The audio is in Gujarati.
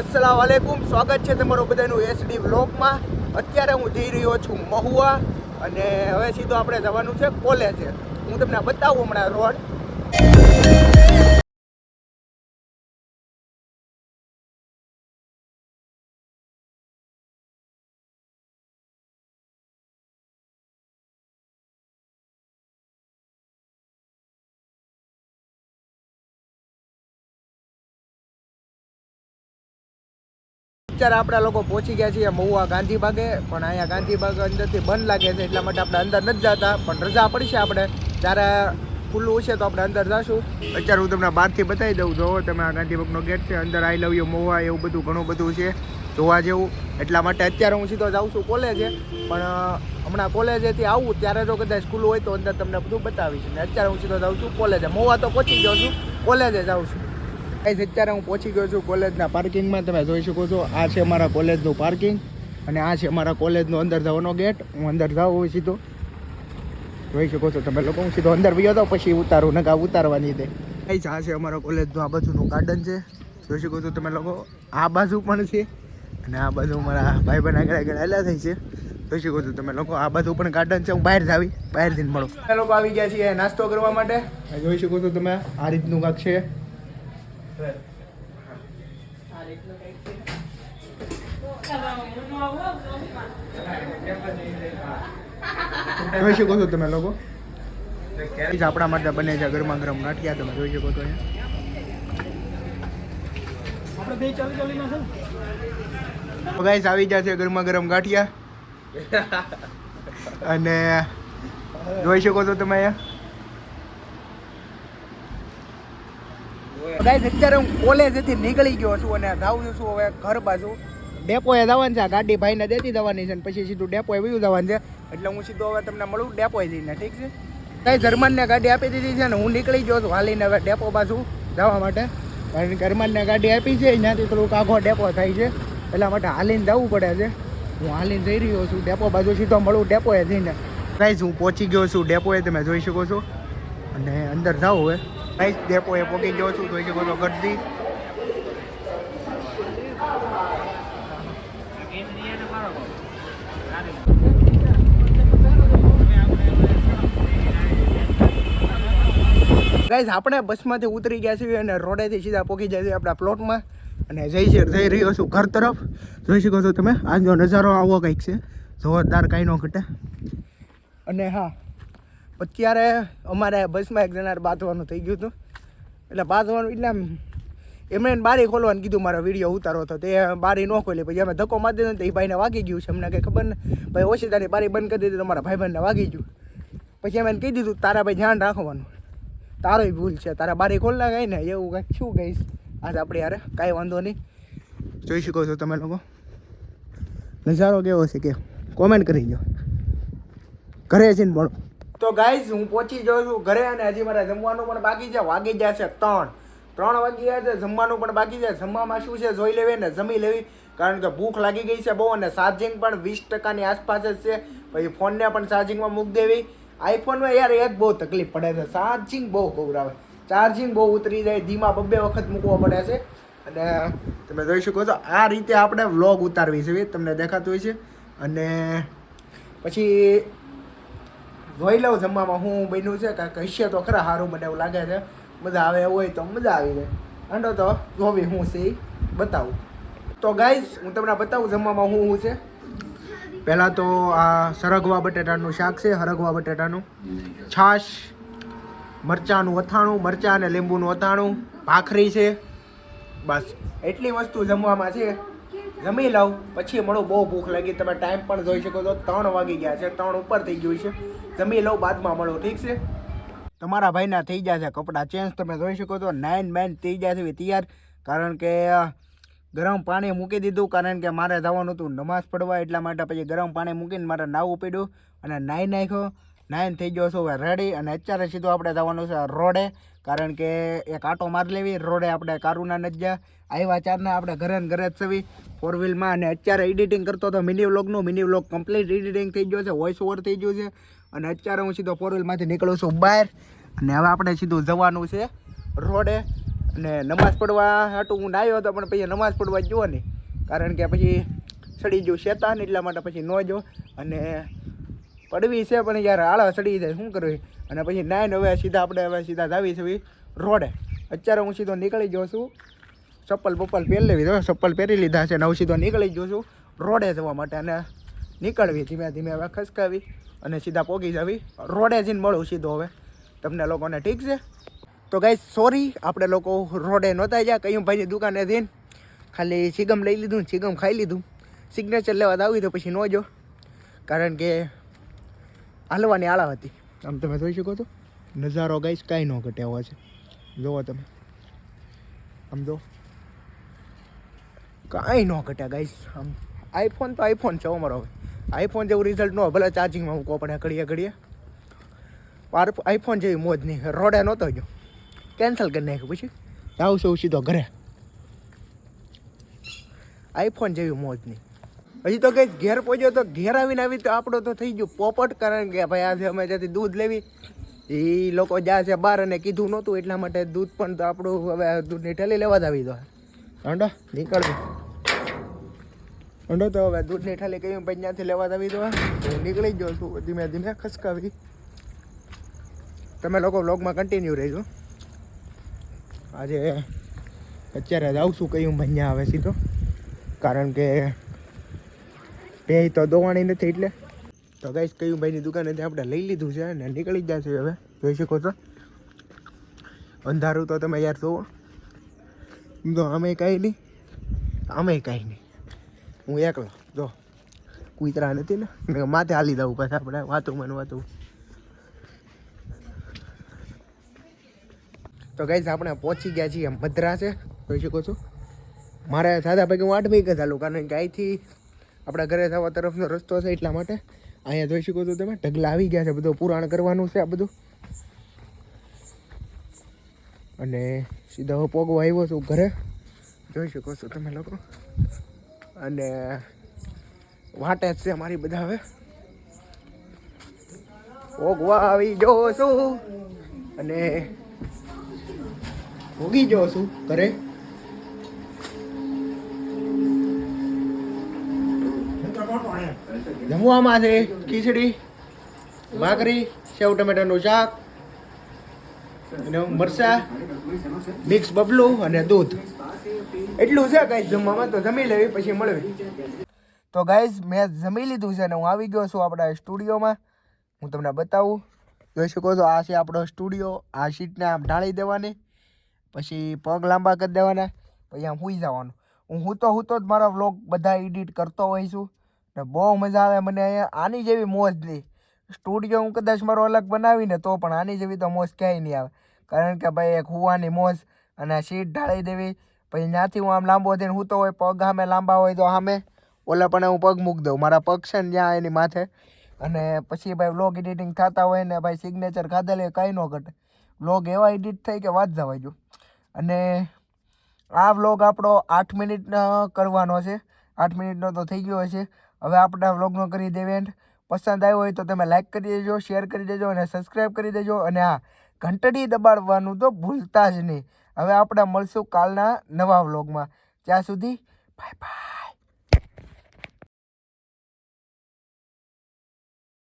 અસલામ વાલેકુમ સ્વાગત છે તમારું બધાનું એસડી બ્લોગમાં અત્યારે હું જઈ રહ્યો છું મહુવા અને હવે સીધો આપણે જવાનું છે કોલેજે. હું તમને બતાવું હમણાં રોડ. અત્યારે આપણા લોકો પહોંચી ગયા છીએ મહુવા ગાંધીબાગે પણ અહીંયા ગાંધીબાગ અંદરથી બંધ લાગે છે, એટલા માટે આપણે અંદર નથી જતા, પણ રજા પડશે આપણે. જ્યારે ખુલ્લું હશે તો આપણે અંદર જશું. અત્યારે હું તમને બહારથી બતાવી દઉં, જો તમે આ ગાંધીબાગનો ગેટ છે, અંદર આઈ લવ યુ મહુવા, એવું બધું, ઘણું બધું છે, જોવા જેવું. એટલા માટે અત્યારે હું સીધો જાઉં છું કોલેજે, પણ હમણાં કોલેજેથી આવું, ત્યારે જો કદાચ સ્કૂલ હોય તો અંદર તમને બધું બતાવીશ. ને અત્યારે હું સીધો જાઉં છું કોલેજે. મહુવા તો પહોંચી ગયો છું, કોલેજે જાઉં છું. ગાઈઝ અત્યારે હું પહોંચી ગયો છું કોલેજના પાર્કિંગમાં તમે જોઈ શકો છો, આ છે અમારા કોલેજનું પાર્કિંગ અને આ છે અમારા કોલેજનો અંદર જવાનો ગેટ હું અંદર જાઉં હોય સીધો. જોઈ શકો છો તમે લોકો, હું સીધો અંદર ગયો હતો પછી ઉતારું નકા ઉતારવાની દે ગાઈઝ આ છે અમારા કોલેજનું, આ બાજુનું ગાર્ડન છે. જોઈ શકો છો તમે લોકો, આ બાજુ પણ છે અને આ બાજુ મારા ભાઈ બહેન આગળ આગળ આવેલા થઈ છે. જોઈ શકો છો તમે લોકો, આ બાજુ પણ ગાર્ડન છે, હું બહાર જ આવી, બહાર જઈને લોકો આવી ગયા છીએ નાસ્તો કરવા માટે. જોઈ શકો છો તમે, આ રીતનું કાંક છે. જોઈ શકો છો તમે લોકો? આપણા માટે બને છે ગરમા ગરમ ગાંઠિયા તમે જોઈ શકો છો અહીંયા. ગાઈસ આવી ગયા છે ગરમા ગરમ ગાંઠિયા. અને જોઈ શકો છો તમે અહીંયા. ગાઈસ અત્યારે હું કોલેજથી નીકળી ગયો છું અને જાઉં છું હવે ઘર બાજુ. ડેપોએ જવાનું છે. ગાડી ભાઈને દેતી જવાની છે અને પછી સીધું ડેપોએ વયું જવાનું છે. એટલે હું સીધો હવે તમને મળું ડેપોએ જઈને, ઠીક છે? કઈ જર્મનને ગાડી આપી દીધી છે ને હું નીકળી ગયો છું હાલીને હવે ડેપો બાજુ જવા માટે. કારણ કે જર્મનને ગાડી આપી છે ત્યાંથી થોડુંક આખો ડેપો થાય છે. એટલા માટે હાલીને જવું પડે છે. હું હાલીને જઈ રહ્યો છું. ડેપો બાજુ સીધો મળું ડેપોએ જઈને. ગાઈઝ હું પહોંચી ગયો છું. ડેપોએ તમે જોઈ શકો છો. અને અંદર જાઉં હવે. ગાઈઝ એ પહોંચી ગયો છું જોઈ શકો છો ગરદી. ગાઈઝ આપણે બસમાંથી ઉતરી ગયા છીએ અને રોડેથી સીધા પહોંચી જાય છે આપણા પ્લોટમાં અને જઈ છે જઈ રહ્યો છું ઘર તરફ. જોઈ શકો છો તમે, આજનો નજારો આવો કંઈક છે. જોરદાર કાંઈ ન ઘટે. અને હા અત્યારે અમારે બસમાં એક જણા બાંધવાનું થઈ ગયું હતું. એટલે બાંધવાનું, એટલે એમણે બારી ખોલવાનું કીધું, મારો વીડિયો ઉતારો હતો. તે બારી ન ખોલી, પછી અમે ધક્કો મારી દીધો ને એ ભાઈને વાગી ગયું છે. અમને કંઈ ખબર ને, ભાઈ ઓછી બારી બંધ કરી દીધી તમારા મારા ભાઈબંધને વાગી ગયું. પછી અમે એને કહી દીધું, તારા ભાઈ ધ્યાન રાખવાનું. તારોય ભૂલ છે. તારા બારી ખોલના ગઈ ને, એવું કંઈક શું કહીશ? આજ આપણે યાર, કાંઈ વાંધો નહીં. જોઈ શકો છો તમે લોકો. નજારો કેવો છે કે કોમેન્ટ કરી દો ઘરે છે ને મળો તો ગાઈઝ હું પહોંચી જાઉં છું ઘરે અને હજી મારે જમવાનું પણ બાકી છે. વાગી જાય છે ત્રણ. ત્રણ વાગી ગયા છે, જમવાનું પણ બાકી છે. જમવામાં શું છે જોઈ લેવી ને જમી લેવી. કારણ કે ભૂખ લાગી ગઈ છે બહુ અને ચાર્જિંગ પણ વીસ ટકાની આસપાસ જ છે. પછી ફોનને પણ ચાર્જિંગમાં મૂકી દેવી. આઈફોનમાં યાર એક બહુ તકલીફ પડે છે. ચાર્જિંગ બહુ કવરાવે ચાર્જિંગ બહુ ઉતરી જાય. ધીમા બબ્બે વખત મૂકવો પડે છે. અને તમે જોઈ શકો છો, આ રીતે આપણે વ્લોગ ઉતારવી છે. તમને દેખાતું હોય છે અને પછી જોઈ લઉં જમવામાં હું બન્યું છે, કાંઈક હશે તો ખરા સારું મને એવું લાગે છે. મજા આવે હોય તો મજા આવી જાય. આંડો તો જોવી હું છે બતાવું. તો ગાઈઝ હું તમને બતાવું જમવામાં હું હું છે. પહેલાં તો આ સરગવા બટેટાનું શાક છે, હરગવા બટેટાનું. છાશ, મરચાંનું અથાણું, મરચાં અને લીંબુનું અથાણું. ભાખરી છે. બસ. એટલી વસ્તુ જમવામાં છે. જમી લઉં, પછી મળું, બહુ ભૂખ લાગી, તમે ટાઈમ પણ જોઈ શકો છો. ત્રણ વાગી ગયા છે, ત્રણ ઉપર થઈ ગયું છે. જમી લઉં, બાદમાં મળો, ઠીક છે? તમારા ભાઈના થઈ ગયા છે કપડાં ચેન્જ તમે જોઈ શકો છો નાઇન મેન થઈ ગયા છે તૈયાર કારણ કે ગરમ પાણી મૂકી દીધું, કારણ કે મારે જવાનું હતું નમાઝ પડવા એટલા માટે પછી ગરમ પાણી મૂકીને મારે નાવું પડ્યું અને નાહી નાખ્યો. નાઈન થઈ ગયો છું. રેડી અને અત્યારે સીધું આપણે જવાનું છે રોડે. કારણ કે એક આટો મારી લેવી. રોડે આપણે કારુના ગયા આવ્યા ચારના આપણે ઘરે ને ઘરે જ છવી. ફોર વ્હીલમાં અને અત્યારે એડિટિંગ કરતો હતો મિની વ્લોગનું મિની વ્લોગ કમ્પ્લીટ એડિટિંગ થઈ ગયો છે. વોઇસ ઓવર થઈ ગયું છે. અને અત્યારે હું સીધો ફોર વ્હીલમાંથી નીકળું છું બહાર. અને હવે આપણે સીધું જવાનું છે રોડે. અને નમાઝ પડવા હાટું હું નાયો હતો, પણ પછી નમાઝ પડવા જુઓ નહીં કારણ કે પછી સડી ગયું શેતાન, એટલા માટે પછી ન જો અને પડવી છે, પણ યાર આળા સડી જાય. શું કરવું અને પછી નાઈને હવે સીધા આપણે હવે સીધા જાવી છે રોડે. અત્યારે હું સીધો નીકળી ગયો છું. ચપ્પલ બપ્પલ પહેરી લેવી તો ચપ્પલ પહેરી લીધા છે અને હું સીધો નીકળી ગયો છું રોડે જવા માટે. અને નીકળવી ધીમે ધીમે હવે ખસકાવી અને સીધા પોગી જવી. રોડે જઈને મળું સીધો હવે. તમને લોકોને ઠીક છે? તો ગાઈ સોરી આપણે લોકો રોડે નહોતા ગયા. કયું ભાઈની દુકાને જઈને ખાલી ચિગમ લઈ લીધું ને ચિગમ ખાઈ લીધું. સિગ્નેચર લેવા આવી તો પછી ન જો. કારણ કે હાલવાની આળા હતી. આમ તમે જોઈ શકો છો નજારો ગાઈશ કાંઈ ન ઘટે હોય છે. જુઓ તમે. આમ જો કાંઈ ન ઘટે ગાઈશ આમ આઈફોન તો આઈફોન છે અમારો હવે. આઈફોન જેવું રિઝલ્ટ ન હોય ભલે ચાર્જિંગમાં મૂકવો પડે ઘડીએ ઘડીએ. આઈફોન જેવી મોજ નહીં. રોડે નહોતો ગયો. કેન્સલ કરી નાખ્યું પછી. આવશે સીધો ઘરે. આઈફોન જેવી મોજ નહીં. હજી તો કઈ ઘેર પહોંચ્યો તો ઘેર આવીને આવી તો આપણો તો થઈ ગયું પોપટ કારણ કે ભાઈ આજે અમે ત્યાંથી દૂધ લેવી એ લોકો જ્યાં છે બહાર અને કીધું નહોતું એટલા માટે દૂધ પણ તો આપણું હવે દૂધની ઠેલી લેવા જ આવી દો અંડો? નીકળજો. અંડો તો હવે દૂધની ઠેલી કહ્યું ભાઈ ત્યાંથી લેવા જ આવી દો નીકળી ગયો છું ધીમે ધીમે ખસકાવી. તમે લોકો વ્લોગમાં કન્ટિન્યુ રહેજો. આજે અત્યારે જ આવશું કયું ભાઈ આવે સીધો કારણ કે બે તો દોવાણી નથી એટલે. તો ગાઈશ કયું ભાઈની દુકાનેથી આપણે લઈ લીધું છે અને નીકળી જ જશે હવે. જોઈ શકો છો. અંધારું તો તમે યાર જુઓ તો અમે કાંઈ નહીં. અમે કાંઈ નહીં. હું એકલો. જો, કૂતરા નથી ને. માથે હાલી દઉં પાછા આપણે. વાતું મને વાતું. તો ગાઈશ આપણે પહોંચી ગયા છીએ મદ્રાસે. જોઈ શકો છો. મારે સાદા ભાઈ હું આઠમી વાગે ચાલુ કારણ કે અહીંથી આપણા ઘરે જવા તરફનો રસ્તો છે એટલા માટે અહીંયા જોઈ શકો છો તમે, ઢગલા આવી ગયા છે, બધું પુરાણ કરવાનું છે આ બધું. અને સીધા હું પોગવા આવ્યો છું ઘરે. જોઈ શકો છો તમે લોકો. અને વાટે જ છે મારી બધા હવે. પોગવા આવી જાઉં છું. અને ભોગી જાઉં છું ઘરે. જમવામાં છે ખીચડી, ભાખરી, સેવ ટમેટાનું શાક, અને મરસા મિક્સ બબલું અને દૂધ. એટલું છે ગાઈસ જમવામાં તો જમી લેવી, પછી મળવી. તો ગાઈસ મેં જમી લીધું છે અને હું આવી ગયો છું આપણા સ્ટુડિયોમાં. હું તમને બતાવું. જોઈ શકો છો, આ છે આપણો સ્ટુડિયો. આ શીટને આમ ઢાળી દેવાની. પછી પગ લાંબા કરી દેવાના. પછી આમ સૂઈ જવાનું. હું હું તો હું તો જ મારા વ્લોગ બધા એડિટ કરતો હોઈ છું ને બહુ મજા આવે મને અહીંયા. આની જેવી મોજ નહીં. સ્ટુડિયો હું કદાચ મારો અલગ બનાવીને તો પણ આની જેવી તો મોજ ક્યાંય નહીં આવે. કારણ કે ભાઈ એક હુવાની મોજ અને સીટ ઢાળી દેવી. પછી ત્યાંથી હું આમ લાંબો થઈને હું તો હોય, પગ સામે લાંબા હોય તો સામે. ઓલા પણ હું પગ મૂકી દઉં. મારા પગ છે ને ત્યાં એની માથે. અને પછી ભાઈ વ્લોગ એડિટિંગ થતા હોય ને ભાઈ સિગ્નેચર ખાધેલી કાંઈ ન ઘટે. વ્લોગ એવા એડિટ થઈ કે વાત જવાય જો. અને આ વ્લોગ આપણો આઠ મિનિટનો કરવાનો છે. આઠ મિનિટનો તો થઈ ગયો છે હવે આપણે વ્લોગનો કરી દેવી એન્ડ પસંદ આવ્યો હોય તો તમે લાઇક કરી દેજો શેર કરી દેજો અને સબસ્ક્રાઈબ કરી દેજો. અને આ ઘંટડી દબાડવાનું તો ભૂલતા જ નહીં. હવે આપણે મળશું કાલના નવા વ્લોગમાં ત્યાં સુધી બાય બાય